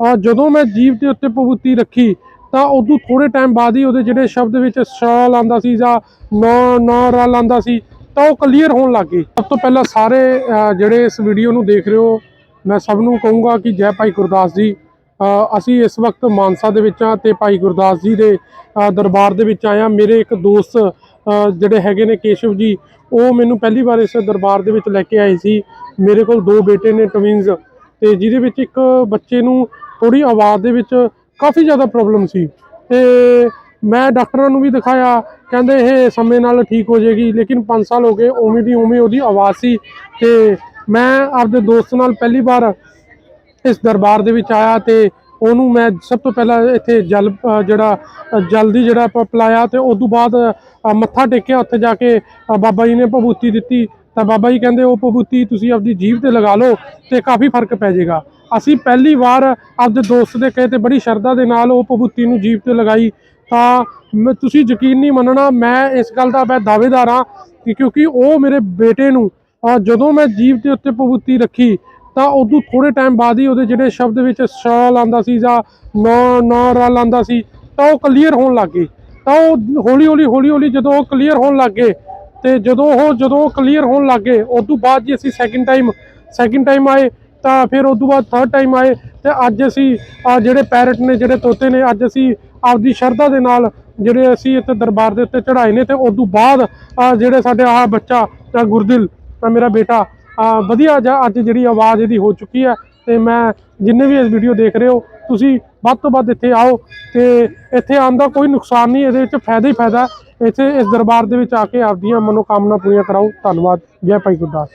ਅਹ ਜਦੋਂ ਮੈਂ ਜੀਵ ਦੇ ਉੱਤੇ ਪਵੁੱਤੀ ਰੱਖੀ, ਤਾਂ ਉਦੋਂ ਥੋੜੇ ਟਾਈਮ ਬਾਅਦ ਹੀ ਉਹਦੇ ਜਿਹੜੇ ਸ਼ਬਦ ਵਿੱਚ ਸ ਲਾਂਦਾ ਸੀ ਜਾਂ ਨੌ ਨੌ ਰਾ ਲਾਂਦਾ ਸੀ, ਤਾਂ ਉਹ ਕਲੀਅਰ ਹੋਣ ਲੱਗ ਗਈ। ਸਭ ਤੋਂ ਪਹਿਲਾਂ ਸਾਰੇ ਜਿਹੜੇ ਇਸ ਵੀਡੀਓ ਨੂੰ ਦੇਖ ਰਹੇ ਹੋ, ਮੈਂ ਸਭ ਨੂੰ ਕਹੂੰਗਾ ਕਿ ਜੈ ਭਾਈ ਗੁਰਦਾਸ ਜੀ ਅਸੀਂ ਇਸ ਵਕਤ ਮਾਨਸਾ ਦੇ ਵਿੱਚ ਆ ਤੇ ਭਾਈ ਗੁਰਦਾਸ ਜੀ ਦੇ ਦਰਬਾਰ ਦੇ ਵਿੱਚ ਆਇਆ ਮੇਰੇ ਇੱਕ ਦੋਸਤ ਜਿਹੜੇ ਹੈਗੇ ਨੇ ਕੇਸ਼ਵ ਜੀ, ਉਹ ਮੈਨੂੰ ਪਹਿਲੀ ਵਾਰ ਇਸ ਦਰਬਾਰ ਦੇ ਵਿੱਚ ਲੈ ਕੇ ਆਏ ਸੀ। ਮੇਰੇ ਕੋਲ ਦੋ ਬੇਟੇ ਨੇ ਟਵਿੰਸ ਤੇ ਜਿਹਦੇ ਵਿੱਚ ਇੱਕ ਬੱਚੇ ਨੂੰ ਥੋੜੀ ਆਵਾਜ਼ ਦੇ ਵਿੱਚ ਕਾਫੀ ਜ਼ਿਆਦਾ ਪ੍ਰੋਬਲਮ ਸੀ। ਤੇ ਮੈਂ ਡਾਕਟਰਾਂ ਨੂੰ ਵੀ ਦਿਖਾਇਆ ਕਹਿੰਦੇ ਇਹ ਸਮੇਂ ਨਾਲ ਠੀਕ ਹੋ ਜਾਏਗੀ ਲੇਕਿਨ 5 ਸਾਲ ਹੋ ਗਏ ਉਵੇਂ ਦੀ ਉਵੇਂ ਉਹਦੀ ਆਵਾਜ਼ ਸੀ। ਤੇ ਮੈਂ ਆਪਦੇ ਦੋਸਤ ਨਾਲ ਪਹਿਲੀ ਵਾਰ ਇਸ ਦਰਬਾਰ ਦੇ ਵਿੱਚ ਆਇਆ ਤੇ ਉਹਨੂੰ ਮੈਂ ਸਭ ਤੋਂ ਪਹਿਲਾਂ ਇੱਥੇ ਜਲ ਜਿਹੜਾ ਅ, ਜਲ ਦੀ ਜਿਹੜਾ ਪ- ਪਿਲਾਇਆ ਤੇ ਉਸ ਤੋਂ ਬਾਅਦ ਮੱਥਾ ਟੇਕਿਆ ਉੱਥੇ ਜਾ ਕੇ ਬਾਬਾ ਜੀ ਨੇ ਭਭੂਤੀ ਦਿੱਤੀ। ਤਾਂ ਬਾਬਾ ਜੀ ਕਹਿੰਦੇ ਉਹ ਭਬੂਤੀ ਤੁਸੀਂ ਆਪਦੀ ਜੀਭ ਤੇ ਲਗਾ ਲਓ ਤੇ ਕਾਫੀ ਫ਼ਰਕ ਪੈ ਜਾਏਗਾ। ਅਸੀਂ ਪਹਿਲੀ ਵਾਰ ਆਪਦੇ ਦੋਸਤ ਦੇ ਕਹੇ ਤੇ ਬੜੀ ਸ਼ਰਧਾ ਦੇ ਨਾਲ ਉਹ ਭਭੂਤੀ ਨੂੰ ਜੀਭ ਤੇ ਲਗਾਈ, ਤਾਂ ਮੈਂ- ਤੁਸੀਂ ਯਕੀਨ ਨਹੀਂ ਮੰਨਣਾ, ਮੈਂ ਇਸ ਗੱਲ ਦਾ ਮੈਂ ਦਾਅਵੇਦਾਰ ਹਾਂ ਕਿ ਕਿਉਂਕਿ ਉਹ ਮੇਰੇ ਬੇਟੇ ਨੂੰ ਜਦੋਂ ਮੈਂ ਜੀਭ ਦੇ ਉੱਤੇ ਭਭੂਤੀ ਰੱਖੀ, ਤਾਂ ਉਦੋਂ ਥੋੜੇ ਟਾਈਮ ਬਾਅਦ ਹੀ ਉਹਦੇ ਜਿਹੜੇ ਸ਼ਬਦ ਵਿੱਚ ਸ ਲਾਂਦਾ ਸੀ ਜਾਂ ਨੌ ਨੌ ਰਾ ਲਾਂਦਾ ਸੀ, ਤਾਂ ਉਹ ਕਲੀਅਰ ਹੋਣ ਲੱਗ ਗਈ। ਤਾਂ ਉਹ ਹੌਲੀ ਹੌਲੀ ਹੌਲੀ ਹੌਲੀ ਜਦੋਂ ਉਹ ਕਲੀਅਰ ਹੋਣ ਲੱਗ ਗਏ ਤੇ ਜਦੋਂ ਉਹ ਜਦੋਂ ਉਹ ਕਲੀਅਰ ਹੋਣ ਲੱਗ ਗਏ ਉਸ ਤੋਂ ਬਾਅਦ ਜੀ ਅਸੀਂ ਸੈਕਿੰਡ ਟਾਈਮ ਸੈਕਿੰਡ ਟਾਈਮ ਆਏ। ਤਾਂ ਫਿਰ ਉਸ ਤੋਂ ਬਾਅਦ ਥਰਡ ਟਾਈਮ ਆਏ ਤੇ ਅੱਜ ਅਸੀਂ ਆ ਜਿਹੜੇ ਪੈਰਟ ਨੇ, ਜਿਹੜੇ ਤੋਤੇ ਨੇ, ਅੱਜ ਅਸੀਂ ਆਪਦੀ ਸ਼ਰਧਾ ਦੇ ਨਾਲ ਜਿਹੜੇ ਅਸੀਂ ਇੱਥੇ ਦਰਬਾਰ ਦੇ ਉੱਤੇ ਚੜਾਏ ਨੇ ਤੇ ਉਸ ਤੋਂ ਬਾਅਦ ਜਿਹੜੇ ਸਾਡੇ ਆਹ ਬੱਚਾ ਤਾਂ ਗੁਰਦਿਲ ਤਾਂ ਮੇਰਾ ਬੇਟਾ ਵਧੀਆ ਜਾਂ ਅੱਜ ਜਿਹੜੀ ਆਵਾਜ਼ ਇਹਦੀ ਹੋ ਚੁੱਕੀ ਹੈ ਤੇ ਮੈਂ ਜਿੰਨੇ ਵੀ ਇਸ ਵੀਡੀਓ ਦੇਖ ਰਹੇ ਹੋ, ਤੁਸੀਂ ਵੱਧ ਤੋਂ ਵੱਧ ਇੱਥੇ ਆਓ ਤੇ ਇੱਥੇ ਆਉਣ ਦਾ ਕੋਈ ਨੁਕਸਾਨ ਨਹੀਂ, ਇਹਦੇ ਵਿੱਚ ਫਾਇਦਾ ਹੀ ਫਾਇਦਾ ਇੱਥੇ ਇਸ ਦਰਬਾਰ ਦੇ ਵਿੱਚ ਆ ਕੇ ਆਪਦੀਆਂ ਮਨੋਕਾਮਨਾ ਪੂਰੀਆਂ ਕਰਾਓ। ਧੰਨਵਾਦ। ਜੈ ਭਾਈ ਗੁਰਦਾਸ।